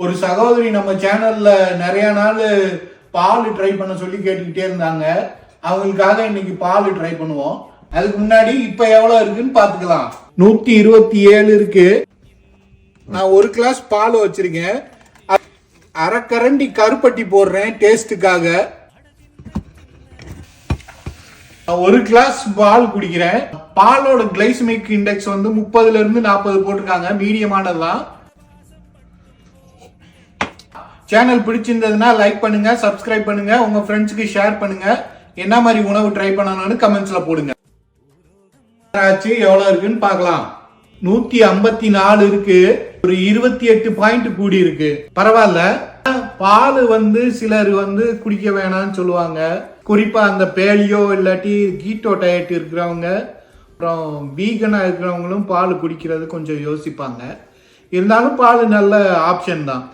ஒரு சகோதரி நம்ம சேனல்ல நிறைய நாள் பால் ட்ரை பண்ண சொல்லி கேட்டுக்கிட்டே இருந்தாங்க. அவங்களுக்காக இன்னைக்கு பால் ட்ரை பண்ணுவோம். அதுக்கு முன்னாடி இப்ப எவ்வளவு இருக்குன்னு பாத்துக்கலாம் நூத்தி இருபத்தி ஏழு இருக்கு. நான் ஒரு கிளாஸ் பால் வச்சிருக்கேன். அ- அரை கரண்டி கருப்பட்டி போடுறேன் டேஸ்ட்டுக்காக நான் ஒரு கிளாஸ் பால் குடிக்கிறேன். பாலோட கிளைசமிக் இண்டெக்ஸ் வந்து முப்பதுல இருந்து நாற்பது போட்டிருக்காங்க. மீடியமானதுதான். சேனல் பிடிச்சிருந்ததுன்னா லைக் பண்ணுங்க சப்ஸ்கிரைப் பண்ணுங்க உங்க ஃப்ரெண்ட்ஸுக்கு ஷேர் பண்ணுங்க. என்ன மாதிரி உணவு ட்ரை பண்ணணும்னு கமெண்ட்ஸ்ல போடுங்க. ஆச்சு எவ்வளவு இருக்குன்னு பார்க்கலாம். நூத்தி ஐம்பத்தி நாலு இருக்கு. ஒரு இருபத்தி எட்டு பாயிண்ட் கூடி இருக்கு. பரவாயில்ல. பால் வந்து சிலர் வந்து குடிக்க வேணாம்னு சொல்லுவாங்க. குறிப்பா அந்த பேலியோ இல்லாட்டி கீட்டோ டயட் இருக்கிறவங்க அப்புறம் வீகனா இருக்கிறவங்களும் பால் குடிக்கிறது கொஞ்சம் யோசிப்பாங்க. இருந்தாலும் பால் நல்ல ஆப்ஷன் தான்.